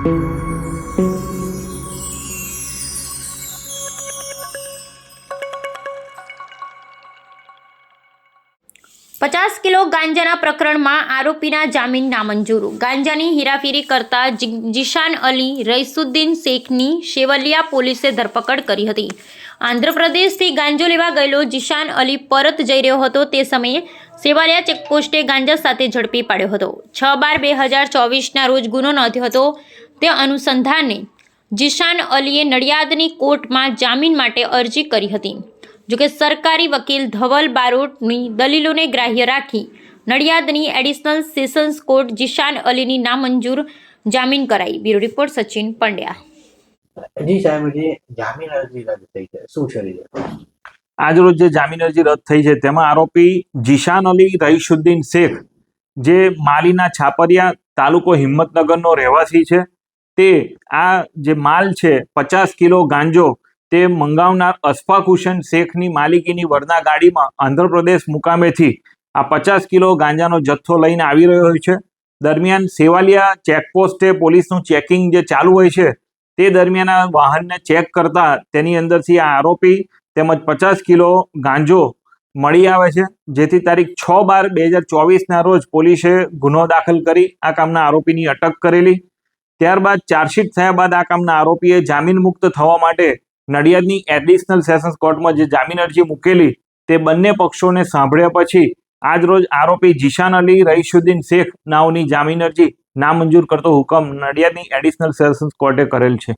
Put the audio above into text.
પચાસ કિલો ગાંજાના પ્રકરણમાં આરોપીના જામીન નામંજૂર. ગાંજાની હેરાફેરી કરતા જીશાન અલી રઈસુદ્દીન શેખની શેવલિયા પોલીસે ધરપકડ કરી હતી. આંધ્રપ્રદેશથી ગાંજો લેવા ગયેલો જીશાન અલી પરત જઈ રહ્યો હતો તે સમયે સેવાલિયા ચેકપોસ્ટે ગાંજા સાથે ઝડપી પાડ્યો હતો. છ બાર બે હજાર ચોવીસના રોજ ગુનો નોંધ્યો હતો. તે અનુસંધાને જીશાન અલીએ નડિયાદની કોર્ટમાં જામીન માટે અરજી કરી હતી. જોકે સરકારી વકીલ ધવલ બારોટની દલીલોને ગ્રાહ્ય રાખી નડિયાદની એડિશનલ સેશન્સ કોર્ટ જીશાન અલીની નામંજૂર જામીન કરાઈ. Bureau report Sachin Pandya. જી સાહેબજી જામીન અરજી રદ થઈ છે શું છે આજરોજ જે જામીન અરજી રદ થઈ છે તેમાં આરોપી જીશાન અલી રહીશુદ્દીન શેખ જે માલીના છાપરિયા તાલુકો હિંમતનગરનો રહેવાસી છે તે આ જે માલ છે, પચાસ કિલો ગાંજો, તે મંગાવનાર અશફાક હુસેન શેખની માલિકીની વરના ગાડીમાં આંધ્રપ્રદેશ મુકામેથી આ પચાસ કિલો ગાંજાનો જથ્થો લઈને આવી રહ્યો છે. દરમિયાન સેવાલિયા ચેકપોસ્ટે પોલીસનું ચેકિંગ જે ચાલુ હોય છે, તે દરમિયાન આ વાહનને ચેક કરતા તેની અંદરથી આ આરોપી તેમજ પચાસ કિલો ગાંજો મળી આવે છે. જેથી તારીખ છ બાર બે હજાર ચોવીસના રોજ પોલીસે ગુનો દાખલ કરી આ કામના આરોપીની અટક કરેલી. ત્યારબાદ ચાર્જશીટ થયા બાદ આ કામના આરોપીએ જામીન મુક્ત થવા માટે નડિયાદની એડિશનલ સેશન્સ કોર્ટમાં જે જામીન અરજી મૂકેલી તે બંને પક્ષોને સાંભળ્યા પછી આજ રોજ આરોપી જીશાન અલી રઈશુદ્દીન શેખ નાઓની જામીન અરજી નામંજૂર કરતો હુકમ નડિયાદની એડિશનલ સેશન્સ કોર્ટે કરેલ છે.